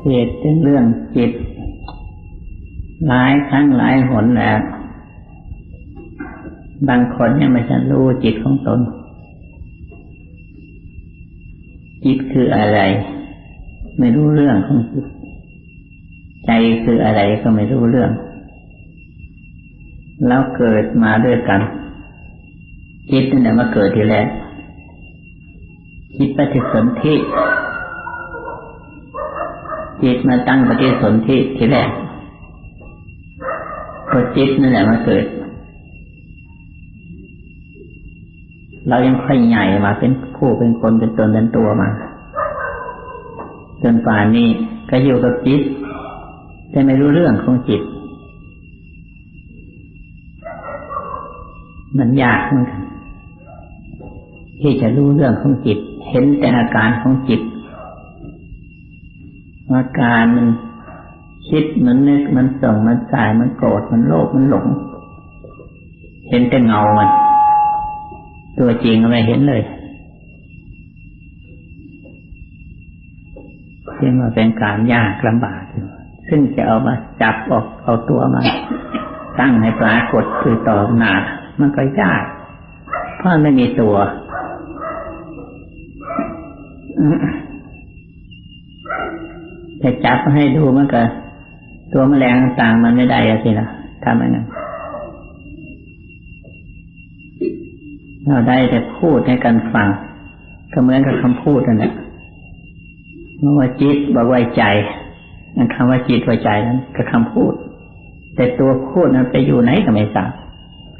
เทศถึงเรื่องจิต หลายครั้งหลายหนแล้ว บางคนยังไม่ทันรู้จิตของตน จิตคืออะไร ไม่รู้เรื่องของจิต ใจคืออะไรก็ไม่รู้เรื่อง แล้วเกิดมาด้วยกัน จิตนั่นแหละมาเกิดทีแรกจิตปฏิสนธิ จิตมาตั้งปฏิสนธิทีแรกก็จิตนั่นแหละมาเกิด เรายังค่อยใหญ่มาเป็นผู้เป็นคนเป็นตนเป็นตัวมา จนป่านนี้ก็อยู่กับจิต แต่ไม่รู้เรื่องของจิต มันยากเหมือนกันที่จะรู้เรื่องของจิต เห็นแต่อาการของจิต อาการมันคิดมันนึกมันส่งมันสายมันโกรธมันโลภมันหลง เห็นแต่เงามัน ตัวจริงไม่เห็นเลยที่มาเป็นการยากลำบากซึ่งจะเอามาจับออกเอาตัวมาตั้งให้ปรากฏคือต่อหน้ามันก็ยาก เพราะไม่มีตัว จะจับให้ดูมันก็ตัวแมลงต่างมันไม่ได้อะสินะทำยังไงเราได้แต่พูดให้กันฟังก็เหมือนกับคำพูดนั่นแหละเมื่อว่าจิตบอกไว้ใจนั่นคำว่าจิตไว้ใจนั้นก็คำพูด แต่ตัวพูดนั้นไปอยู่ไหนก็ไม่ทราบ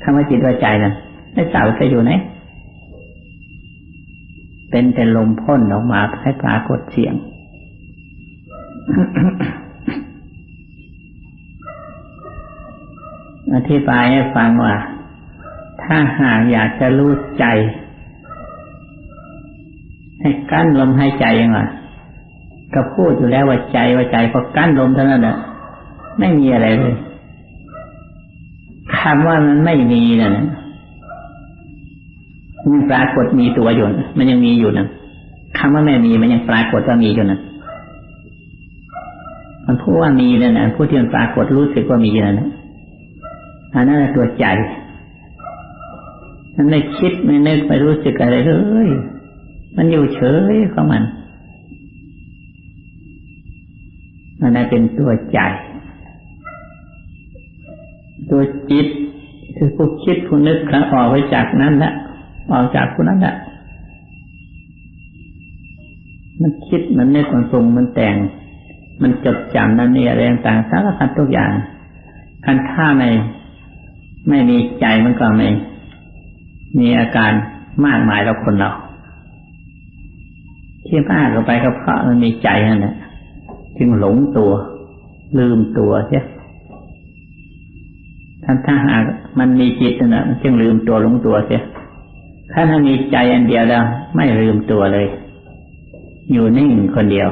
คำว่าจิตไว้ใจนั้นไม่ทราบไปอยู่ไหนเป็นแต่ลมพ่นออกมาให้ปรากฏเสียง อธิบายให้ฟังว่า ถ้าหากอยากจะรู้ใจ ให้กั้นลมหายใจยังไงก็พูดอยู่แล้วว่าใจว่าใจพอกั้นลมเท่านั้นแหละไม่มีอะไรเลยคำว่ามันไม่มีนะ่ะมันปรากฏมีตัวอยู่ มันยังมีอยู่นะคำว่าไม่มีมันยังปรากฏว่ามีอยู่นะ มันพูดว่ามีนั่นนะผู้ที่มันปรากฏรู้สึกว่ามีนั่นนะอันนั้นตัวใจมันไม่คิดไม่นึกไม่รู้สึกอะไรเลยมันอยู่เฉยของมันอันนั้นเป็นตัวใจ ตัวจิตคือผู้คิดผู้นึกครั้งออกไปจากนั้นละออกจากผู้นั้นละมันคิดมันนึกมันปรุงมันแต่ง มันจดจำนั่นนี่อะไรต่างสารพัดทุกอย่างคันท่าไม่ไม่มีใจมันก็ไม่มีอาการมากมายเราคนเรา ที่มากเข้าไปก็เพราะมันมีใจนั่นแหละจึงหลงตัว ลืมตัวใช่ท่านถ้าหากมันมีจิตนะมันจึงลืมตัวหลงตัวเสียถ้าถ้ามีใจอันเดียวแล้ว ไม่ลืมตัวเลย อยู่นิ่งคนเดียว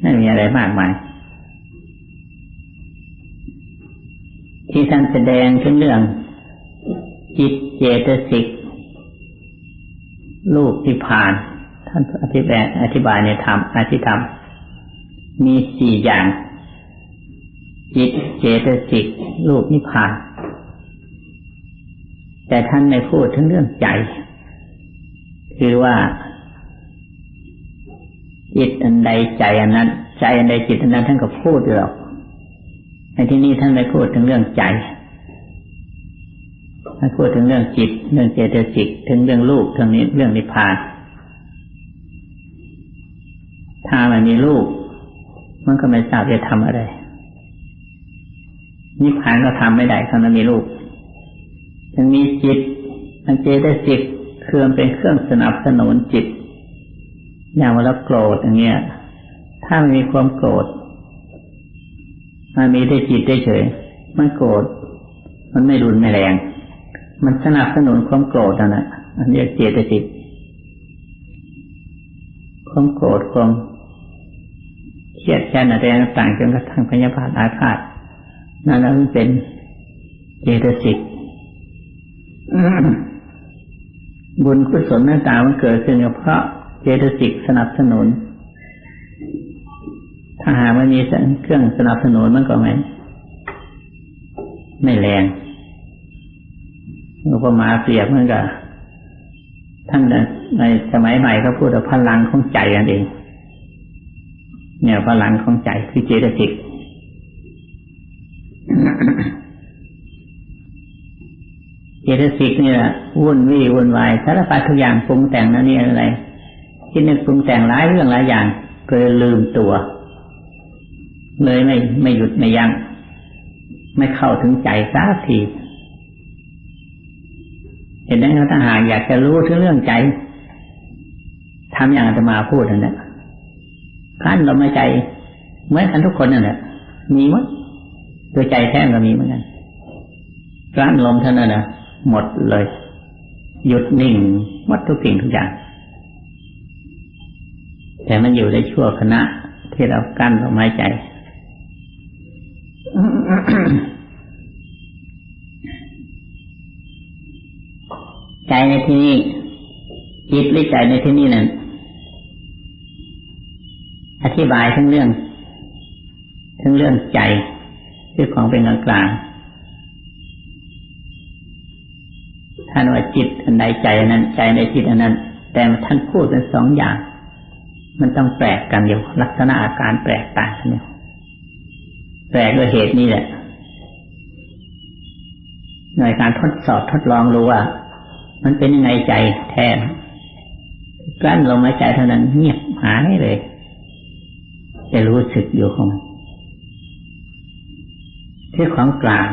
ไม่มีอะไรมากมาย ที่ท่านแสดงถึงเรื่อง จิตเจตสิกลูกที่ผ่าน ท่านอธิบายอธิบายในธรรมอธิธรรม มีสี่อย่าง จิตเจตสิกลูกนิพพาน แต่ท่านไม่พูดถึงเรื่องใจ คือว่า จิตอันใดใจอันนั้น ใจอันใดจิตอันนั้นท่านก็พูดหรอกในที่นี้ท่านไม่พูดถึงเรื่องใจท่านพูดถึงเรื่องจิต เรื่องเจตสิกถึงเรื่องลูกถึงนี้เรื่องนิพพาน ถ้ามันมีลูกมันก็ไม่ทราบจะทำอะไรนิพพานก็ทำไม่ได้ถ้ามันมีลูกยังมีจิตมันเจตสิกคือมันเป็นเครื่องสนับสนุนจิต อย่างเวลาโกรธอย่างเงี้ย ถ้ามันมีความโกรธมันมีได้จิตได้เฉย มันโกรธ มันไม่รุนไม่แรง มันสนับสนุนความโกรธนั่นแหละอันนี้เจตสิกความโกรธความเครียดแค้นอะไรต่างๆจนกระทั่งพยาบาทอาฆาตนั่นแล้วมันเป็นเจตสิกบุญกุศลต่างๆมันเกิดขึ้นเพราะ เจตสิกสนับสนุน ถ้าหากมันมีเครื่องสนับสนุนมันก็ไม่ไม่แรงอุปมาเปรียบเหมือนกับท่านในสมัยใหม่เขาพูดว่าพลังของใจนั่นเอง เนี่ยพลังของใจคือเจตสิกเจตสิกนี่แหละวุ่นวี่วุ่นวายสารพัดทุกอย่างปรุงแต่งนั่นนี่อะไร คิดนึกปรุงแต่งหลายเรื่องหลายอย่างก็เลยลืมตัว เลยไม่ไม่หยุดไม่ยัง้งไม่เข้าถึงใจสักทีเห็นไหมถ้าหากอยากจะรู้ถึงเรื่องใจทำอย่างอาตมาพูดนั่นแหละขั้นลมหายใจเหมือนกันทุกคนนั่นแหละมีมั้ยตัวใจแท้ก็มีเหมือนกันกลั้นลมเท่านั้นนะหมดเลย หยุดนิ่งหมดทุกสิ่งทุกอย่าง แต่มันอยู่ในชั่วขณะที่เรากั้นลมหายใจ ใจในที่นี้จิตหรือใจในที่นี้นั้นอธิบายทั้งเรื่อง ทั้งเรื่องใจคือของเป็นกลางกลางท่านว่าจิตอันใดใจอันนั้น ใจในจิตอันนั้น แต่ท่านพูดเป็นสองอย่าง มันต้องแปลกกันอยู่ลักษณะอาการแปลกต่างกันอยู่แปลกด้วยเหตุนี้แหละหน่วยการทดสอบทดลองรู้ว่า มันเป็นยังไงใจแทนกลั้นลมหายใจเท่านั้นเงียบหายเลย จะรู้สึกอยู่ของที่ของกลาง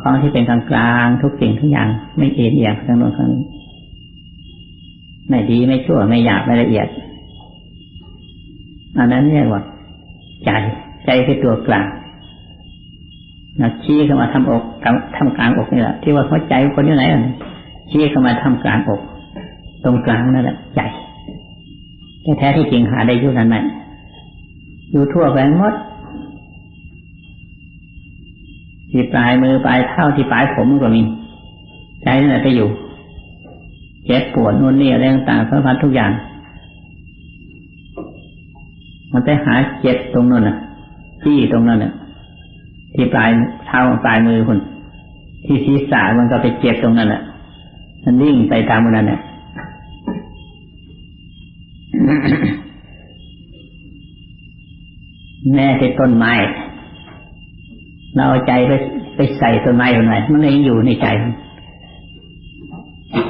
ของที่เป็นกลางกลางทุกสิ่งทุกอย่าง ไม่เอ็นเอียงทั้งโน้นทั้งนี้ไม่ดีไม่ชั่วไม่หยาบไม่ละเอียด อันนั้นเรียกว่า ใจ ใจคือตัวกลางนะชี้เข้ามาทำอกทำกลางอกนี่แหละที่ว่าหัวใจคนอยู่ไหนอะชี้เข้ามาทำกลางอก ตรงกลางนั่นแหละใจแต่แท้ที่จริงหาได้ยุ่นั้นไหมอยู่ทั่วไปหมดที่ปลายมือปลายเท้าที่ปลายผมก็มีใจนั่นแหละไปอยู่เจ็บปวดนู่นนี่อะไรต่างๆสารพัดทุกอย่าง มันไปหาเจ็บตรงนั้นน่ะที่ตรงนั้นน่ะ ที่ปลายเท้าปลายมือคุณที่ศีรษะมันก็ไปเจ็บตรงนั้นแหละมันวิ่งไปตามนั้นเนี่ยแม่ที่ต้นไม้เราเอาใจไปไปใส่ต้นไม้อยู่ไหนมันเลยอยู่ในใจ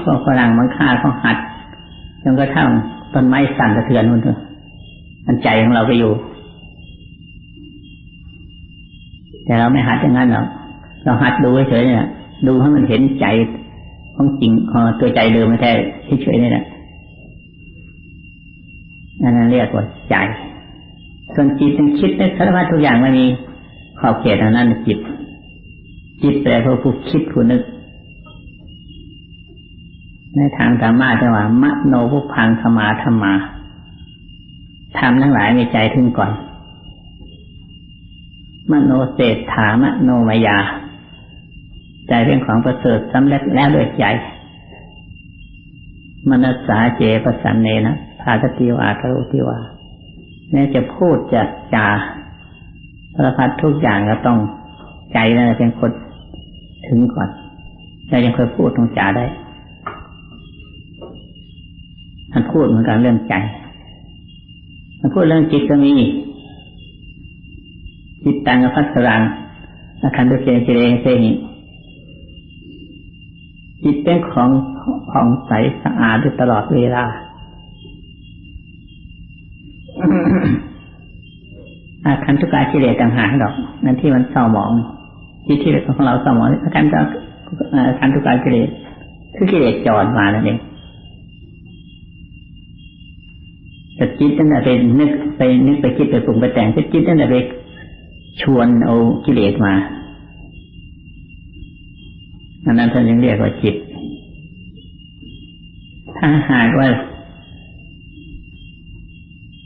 พวกฝรั่งมันฆ่าเขาหัดจนกระทั่งต้นไม้สั่นสะเทือนมันเถอะ มันใจของเราไปอยู่ แต่เราไม่หัดอย่างนั้นหรอกเราหัดดูเฉยๆเนี่ยดูให้มันเห็นใจของจริงของตัวใจเดิมไม่แท้เฉยๆนี่แหละนั่นเรียกว่าใจ ส่วนจิตมันคิดในสารพัดทุกอย่างมันมีขอบเขตอันนั้นจิต จิตแปลว่าผู้คิดผู้นึก ในทางธรรมะจะว่ามโนภุพังธรรมาธรรมา ทำทั้งหลายในใจถึงก่อน มโนเศรษฐามโนมายา ใจเป็นของประเสริฐสำเร็จแล้วด้วยใจ มนัสสาเจปสันเนนะภาสติวาคารุติวาแม้จะพูดจะจาสารพัดทุกอย่างก็ต้องใจนั่นเป็นคนถึงก่อนใจยังเคยพูดตรงจาได้มันพูดเหมือนกันเรื่องใจ พูดเรื่องจิตก็มีจิตตังกับพัสรังอาคันตุเกเจเรเซหิจิตเป็นของของใสสะอาดตลอดเวลา อาคันทุกากิเลสต่างหากดอก นั่นที่มันเศร้าหมอง จิตที่ของเราเศร้าหมองอาการจะอาคันทุกากิเลสคือกิเลสจอดมานั่นเอง แต่จิตนั่นแหละไปนึกไปนึกไปคิดไปปรุงไปแต่งจิตนั่นแหละไปชวนเอากิเลสมาอันนั้นท่านยังเรียกว่าจิต ถ้าหากว่า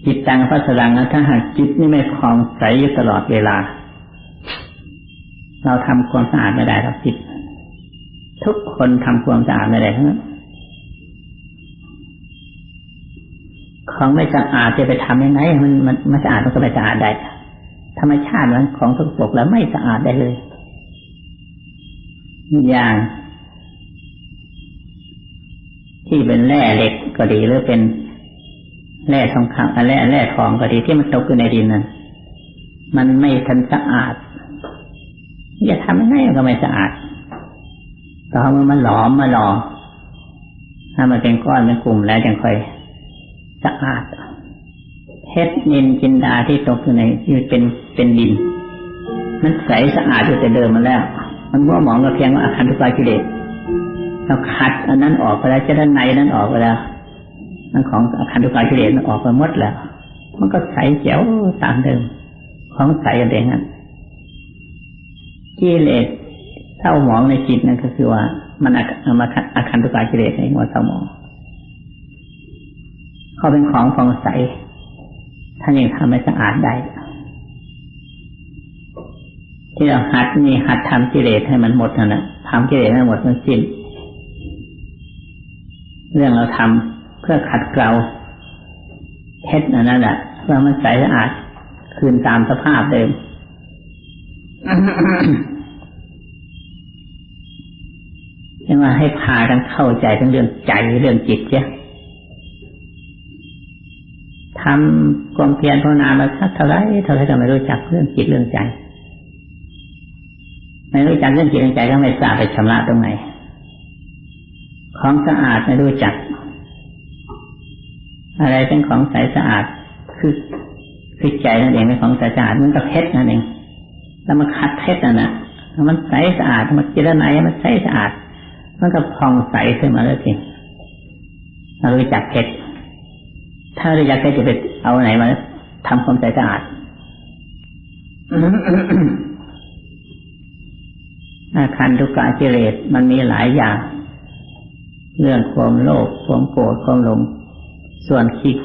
จิตตังพัสดังนะถ้าหากจิตนี่ไม่คลองใสอยู่ตลอดเวลา เราทำความสะอาดไม่ได้ครับจิต ทุกคนทำความสะอาดไม่ได้ทั้งนั้น ของไม่สะอาดจะไปทำยังไงมันมันไม่สะอาดมันก็ไม่สะอาดได้ ธรรมชาติมันของสกปรกแล้วไม่สะอาดได้เลย อย่าง ที่เป็นแร่เหล็กก็ดีหรือเป็นแร่ทองคำแร่แร่ทองก็ดีที่มันตกอยู่ในดินนั้นมันไม่ทันสะอาดจะทำยังไงก็ไม่สะอาดต่อเมื่อมันหลอมมาหลอมถ้ามันเป็นก้อนเป็นกลุ่มแล้วจึงค่อย สะอาดเพชรนินจินดาที่ตกอยู่ในที่เป็นเป็นดิน มันใสสะอาดอยู่แต่เดิมมาแล้ว มันว่าหมองก็เพียงว่าอาคารทุกายกิเลสเราขัดอันนั้นออกไปแล้วจะด้านในนั้นออกไปแล้วมันของอาคารทุกายกิเลสมันออกไปหมดแล้ว มันก็ใสเจ๋วตามเดิม ของใสกันเองนั้นกิเลสเศร้าหมองในจิตนั่นก็คือว่า มันอามาอาคารทุกายกิเลสในหัวเศร้าหมอง เขาเป็นของฟองใสท่านยังทำให้สะอาดได้ ที่เราหัดนี่หัดทำกิเลสให้มันหมดนั่นแหละทำกิเลสให้หมดมันสิ้น เรื่องเราทำเพื่อขัดเกลาเพชรนั่นแหละเพื่อมันใสสะอาดคืนตามสภาพเดิมยังว่าให้พากันเข้าใจทั้งเรื่องใจเรื่องจิตเนี่ย ทำความเพียรภาวนามาสักเท่าไรเท่าไรก็ไม่รู้จักเรื่องจิตเรื่องใจ ไม่รู้จักเรื่องจิตเรื่องใจก็ไม่ทราบไปชำระตรงไหน ของสะอาดไม่รู้จัก อะไรเป็นของใสสะอาดคือคือใจนั่นเองเป็นของใสสะอาดมันก็เพชรนั่นเอง แล้วมันคัดเพชรนั่นนะมันใสสะอาดมันจิตไหนมันใสสะอาด มันก็พองใสขึ้นมาแล้วจริงเรารู้จักเพชร ถ้าเราอยากจะไปเอาไหนมาทำความใสสะอาดอาคารทุกกากิเลสมันมีหลายอย่าง เรื่องความโลภความโกรธความหลง ส่วนคิด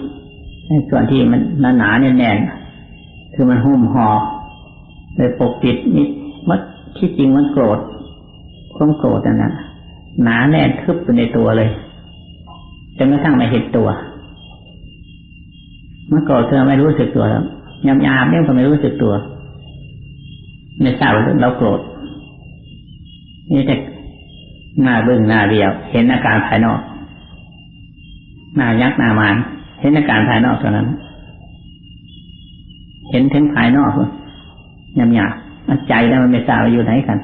ส่วนที่มันหนาแน่นๆคือมันหุ้มห่อเลยปกปิดนิดมัดที่จริงมันโกรธความโกรธนั่นนะหนาแน่นทึบอยู่ในตัวเลยจนกระทั่งไม่เห็นตัว มื่อโกรธเธอไม่รู้สึกตัวแล้วยำยาบเนี่ยก็ไม่รู้สึกตัวไม่ทราบว่าเราโกรธนี่แต่หน้าบึ้งหน้าเดียว เห็นอาการภายนอก หน้ายักหน้ามาน เห็นอาการภายนอกเท่านั้น เห็นถึงภายนอกยำยาบมันใจแล้วมันไม่ทราบว่าอยู่ไหนกัน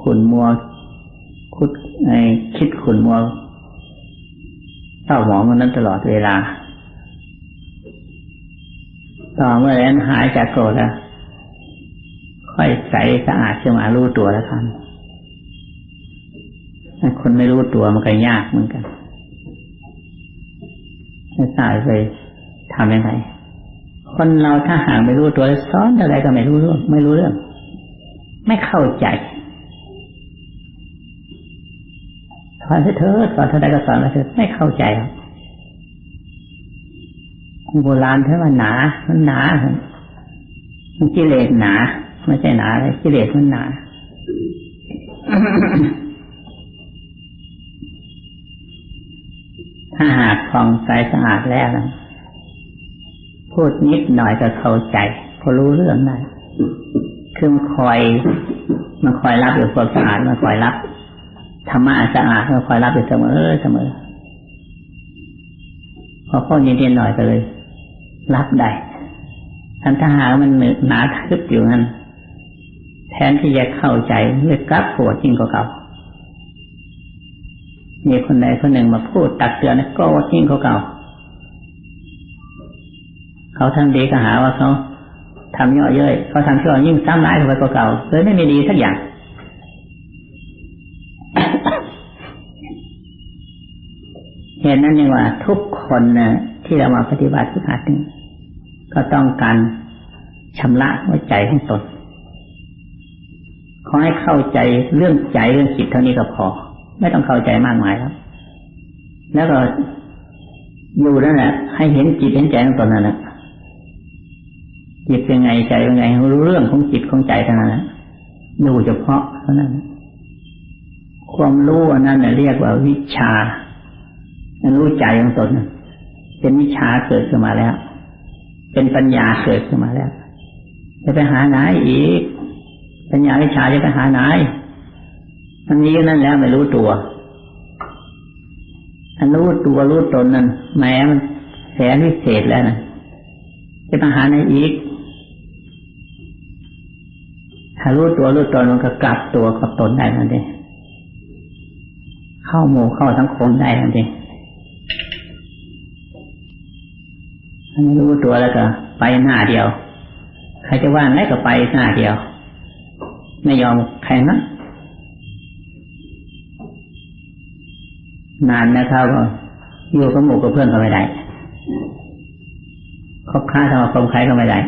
ขุนมัวคุดไอคิดขุนมัวเศร้าหมองมันนั้นตลอดเวลา ต่อเมื่อนั้นหายจากโกรธแล้ว ค่อยใสสะอาดขึ้นมารู้ตัวแล้วครับถ้าคนไม่รู้ตัวมันก็ยากเหมือนกันไม่ทราบไปทำยังไงคนเราถ้าหากไม่รู้ตัวสอนอะไรก็ไม่รู้เรื่องไม่รู้เรื่อง ไม่เข้าใจสอนเธอสอนเท่าใดก็สอนเธอไม่เข้าใจหรอก โบราณท่าว่าหนา มันหนามันกิเลสหนา ไม่ใช่หนาเลยกิเลสมันหนาถ้าหากฟองใสสะอาดแล้วพูดนิดหน่อยก็เข้าใจพอรู้เรื่องได้คือมันคอย มันคอยรับอยู่ความสะอาดมันคอยรับธรรมะสะอาดมันคอยรับอยู่เสมอเสมอพอพ้อนิดหน่อยก็เลย รับได้ทันถ้าหามันหนาทึบอยู่นั้นแทนที่จะเข้าใจเลยกลับปวดยิ่งกว่าเก่ามีคนใดคนหนึ่งมาพูดตักเตือนก็วยิ่งกว่าเก่า เขาทำดีก็หาว่าเขาทำย่อเย้ยเขาทำชั่วยิ่งซ้ำร้ายกว่าเก่าเลยไม่มีดีสักอย่างเห็นนั้นยังว่าทุกคนนะที่เรามาปฏิบัติสุขาติ ก็ต้องการชำระหัวใจของตนขอให้เข้าใจเรื่องใจเรื่องจิตเท่านี้ก็พอ ไม่ต้องเข้าใจมากมายครับแล้วก็อยู่นั่นแหละให้เห็นจิตเห็นใจของตนนั่นแหละจิตเป็นไงใจเป็นไงรู้เรื่องของจิตของใจเท่านั้นดูเฉพาะเท่านั้น ความรู้อันนั้นเรียกว่าวิชารู้ใจของตนเป็นวิชาเกิดขึ้นมาแล้ว เป็นปัญญาเกิดขึ้นมาแล้ว จะไปหาไหนอีก ปัญญาวิชาจะไปหาไหนมันมีนั่นแล้วไม่รู้ตัวอันรู้ตัวรู้ตนนั่นแม้มันแสนวิเศษแล้วนะจะไปหาไหนอีก ถ้ารู้ตัวรู้ตนมันก็กลับตัวกับตนได้ทันทีเข้าหมู่เข้าสังคมได้ทันทีอั นนี้รู้ตัวแล้วก็ ไปหน้าเดียว ใครจะว่าไหนก็ไปหน้าเดียว ไม่ยอมใครนะนานนะครับก็อยู่กับหมู่กับเพื่อนก็ไม่ได้คบค้าสมาคมใครก็ไม่ได้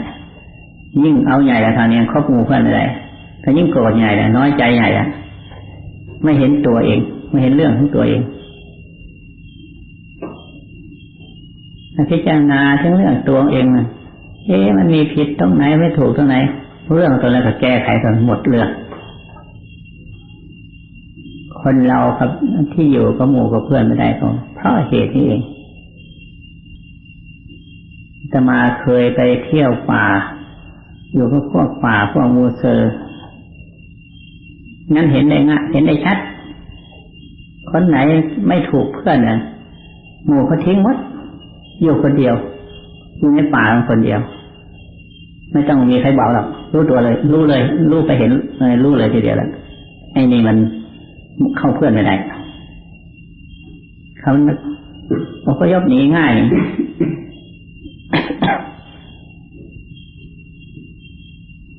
ยิ่งเอาใหญ่แล้วทางนี้คบหมู่เพื่อนไม่ได้ถ้ายิ่งโกรธใหญ่แล้วน้อยใจใหญ่แล้วไม่เห็นตัวเอง ไม่เห็นเรื่องของตัวเอง พิจารณาถึงเรื่องตัวเองเอ๊ะมันมีผิดตรงไหนไม่ถูกตรงไหน เรื่องตัวนั้นก็แก้ไขกันหมดเรื่องคนเราครับที่อยู่กับหมู่กับเพื่อนไม่ได้ก็เพราะเหตุนี้เองจะมาเคยไปเที่ยวป่า อยู่กับพวกป่าพวกมูเซอร์งั้นเห็นได้ง่ะเห็นได้ชัด คนไหนไม่ถูกเพื่อนน่ะหมู่เขาทิ้งหมด อยู่คนเดียวอยู่ในป่าคนเดียว ไม่ต้องมีใครบอกหรอกรู้ตัวเลย รู้เลย รู้ไปเห็นเลยรู้เลยทีเดียวแล้วไอ้นี่มันเข้าเพื่อนไม่ได้เขาเขาก็ยบหนีง่าย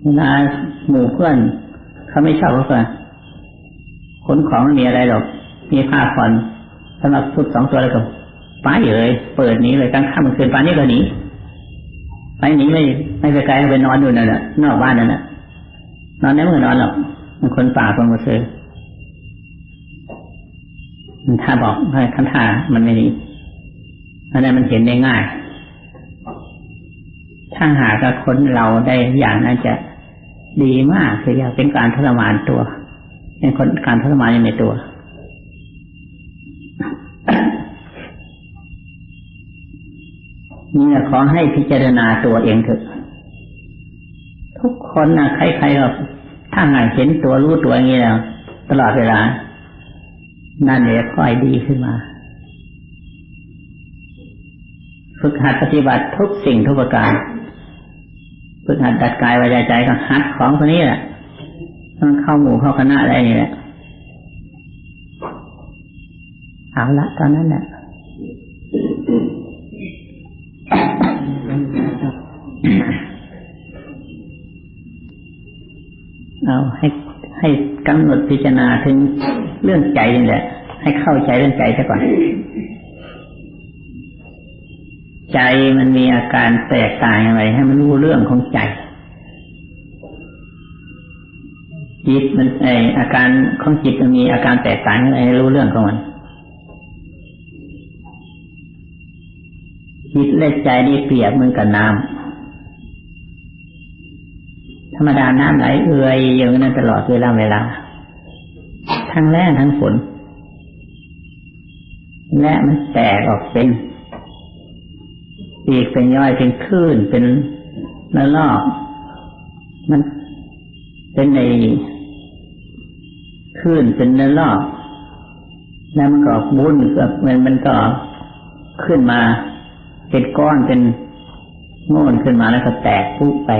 เวลาหมู่เพื่อนเขาไม่ชอบเขาขนของม่มีอะไรหรอก มีผ้าผ่อนสำหรับชุดสองตัวแล้วก็ ไปเลยเปิดหนีเลยกลางค่ำกลางคืนป่านนี้ก็หนีไปหนีไม่ไม่ไปไกลไปนอนอยู่นั่นแหละนอกบ้านนั่นแหละนอนได้เมื่อนอนหรอกมันคนป่าคนมาซื้อถ้าบอกให้คันท่ามันไม่ดีอันนั้นมันเห็นได้ง่าย ถ้าหากคนเราได้อย่างนั้นจะดีมากคืออยากเป็นการทรมานตัว เป็นคนการทรมานในตัว นี่ขอให้พิจารณาตัวเองเถอะทุกคนนะใครๆก็ถ้าหากเห็นตัวรู้ตัวอย่างนี้แล้วตลอดเวลา นั่นเองค่อยดีขึ้นมา ฝึกหัดปฏิบัติทุกสิ่งทุกประการ ฝึกหัดดัดกายวาจาใจก็หัดของคนนี้แหละต้องเข้าหมู่เข้าคณะอะไรนี่แหละเอาละตอนนั้นแหละ กำหนดพิจารณาถึงเรื่องใจนี่แหละ ให้เข้าใจเรื่องใจซะก่อนใจมันมีอาการแตกต่างอย่างไรให้มันรู้เรื่องของใจจิตมันไออาการของจิตมันมีอาการแตกต่างอย่างไรให้รู้เรื่องของมันจิตและใจนี่เปรียบเหมือนกับน้ำธรรมดาน้ำไหลเอื่อยอย่างนั้นตลอดเวลาเวลา ทั้งแรงทั้งฝนและมันแตกออกเป็นอีกเป็นย่อยเป็นคลื่นเป็นละลอก มันเป็นในคลื่นเป็นละลอกแล้วมันก็บุญกับมันมันก็ขึ้นมาเป็นก้อนเป็นโง่นขึ้นมาแล้วก็แตกปุ๊บไป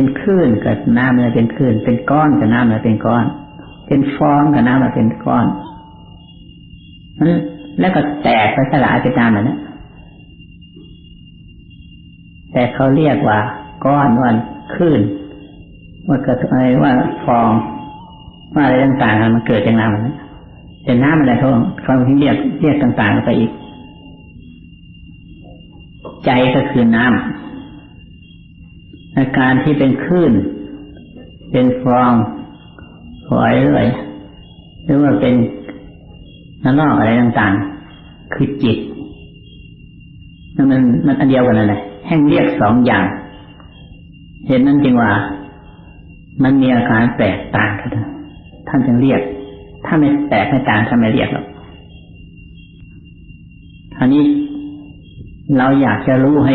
เป็นคลื่นกับน้ำเลยเป็นคลื่น เป็นก้อนกับน้ำเลยเป็นก้อน เป็นฟองกับน้ำเลยเป็นก้อนแล้วก็แตกไปสลายไปตามแบบนั้นแต่เขาเรียกว่า ก้อนวันคลื่นว่าเกิดอะไรว่าฟองว่าอะไรต่างๆมันเกิดจากน้ำนั้นแต่น้ำอะไรเขาเขาที่เรียกเรียกต่างๆไปอีก ใจก็คือน้ำ อาการที่เป็นคลื่น เป็นฟองฝอยเลยหรือว่าเป็นนลอกอะไรต่างๆ คือจิตนั่นมันมันอันเดียวกันนั่นแหละแห่งเรียกสองอย่าง เห็นนั่นจริงว่า มันมีอาการแตกต่างกันท่านจึงเรียก ถ้าไม่แตกไม่ต่างท่านไม่เรียกหรอกอันนี้เราอยากจะรู้ให้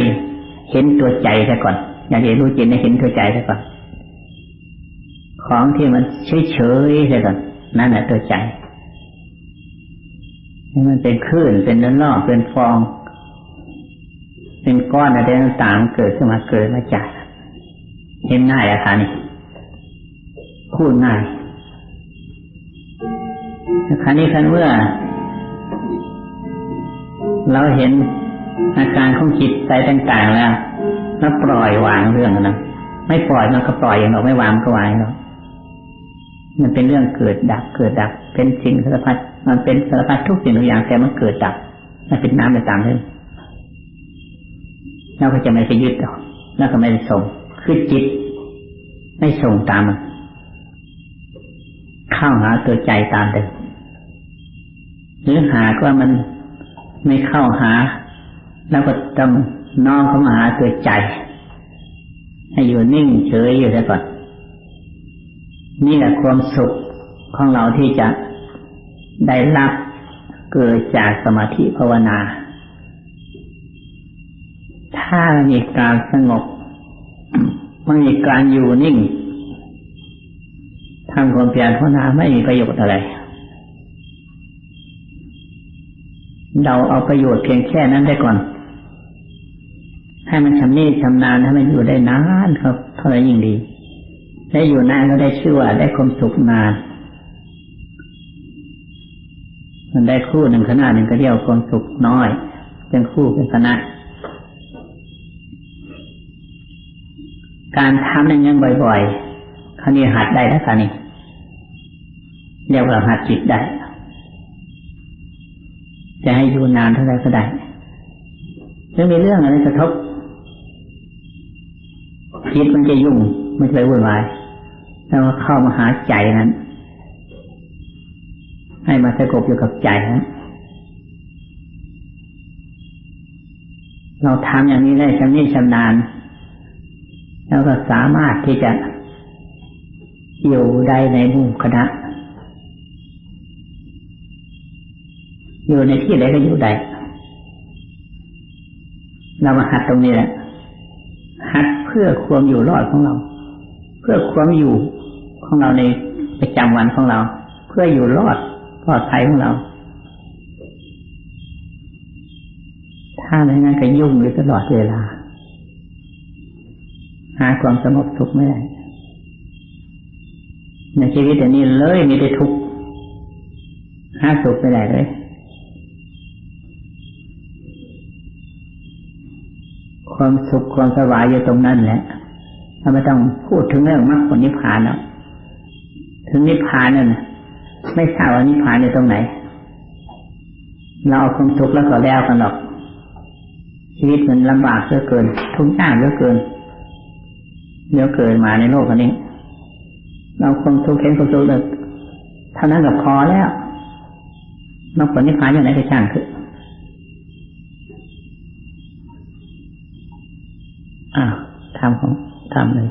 เห็นตัวใจซะก่อน อยากจะรู้จิตให้เห็นตัวใจซะก่อนของที่มันเฉยๆซะก่อนนั่นแหละตัวใจมันเป็นคลื่นเป็นน้ำลอกเป็นฟอง เป็นก้อนอะไรต่างๆเกิดขึ้นมาเกิดมาจากเห็นง่ายอะค่ะนี่พูดง่ายครั้นี้คันเมื่อ เราเห็นอาการของจิตใจต่างๆแล้ว แล้วปล่อยวางเรื่องนั้นไม่ปล่อยมันก็ปล่อยอย่างเราไม่วางก็วางเนาะมันเป็นเรื่องเกิดดับเกิดดับ เป็นสิ่งสารพัดมันเป็นสารพัดทุกสิ่งทุกอย่างแต่มันเกิดดับมันเป็นน้ำไปตามเรื่องเราก็จะไม่ไปยึดต่อแล้วก็ไม่ได้ส่งคือจิต ไม่ส่งตามมันเข้าหาตัวใจตามเดิมหรือหากว่ามันไม่เข้าหา แล้วก็ต้อง น้อมเข้ามาหาตัวใจ ให้อยู่นิ่งเฉยอยู่ซะก่อน นี่แหละความสุขของเราที่จะได้รับเกิดจากสมาธิภาวนา ถ้ามีการสงบมันมีการอยู่นิ่งทำความเพียรภาวนาไม่มีประโยชน์อะไร เราเอาประโยชน์เพียงแค่นั้นได้ก่อน มันชำนิชำนาญให้มันอยู่ได้นานครับเท่าไรยิ่งดีได้อยู่นานก็ได้ชื่อว่าได้ความสุขนาน มันได้คู่หนึ่งขนาดหนึ่งก็เรียกความสุขน้อยเป็นคู่เป็นคณะการทำอย่างนี้บ่อยๆคราวนี้หัดได้แล้วค่ะนี่เรียกว่าหัดจิตได้ จะให้อยู่นานเท่าไรก็ได้ไม่มีเรื่องอะไรกระทบ จิตมันจะยุ่งไมันจะไปวุ่นวายแล้วเข้ามาหาใจนั้น ให้มาสงบอยู่กับใจนั้นเราทำอย่างนี้ได้ชำนิชำนาญแล้วก็สามารถที่จะอยู่ได้ในหมู่คณะ อยู่ในที่ใดก็อยู่ได้เรามาหัดตรงนี้แหละ พื่อความอยู่รอดของเรา เพื่อความอยู่ของเราในประจำวันของเรา เพื่ออยู่รอดปลอดภัยของเรา ถ้าไม่งั้นก็ยุ่งอยู่ตลอดเวลา หาความสงบสุขไม่ได้ในชีวิตอันนี้เลยมีแต่ทุกข์หาสุขไม่ได้เลย ความสุขความสบายอยู่ตรงนั้นแหละเราไม่ต้องพูดถึงเรื่องมรรคผลนิพพานแล้วถึงนิพพานนั่นไม่ทราบว่านิพพานอยู่ตรงไหน เราเอาความสุขแล้วก็แล้วกันหรอก ชีวิตมันลำบากเหลือเกิน ทุกข์ยากเหลือเกินเดี๋ยวเกิดมาในโลกอันนี้ เราความทุกข์เห็นความทุกข์เท่านั้นก็พอแล้วนอกจากนิพพานอย่างไรก็ช่างคือ ทำเลย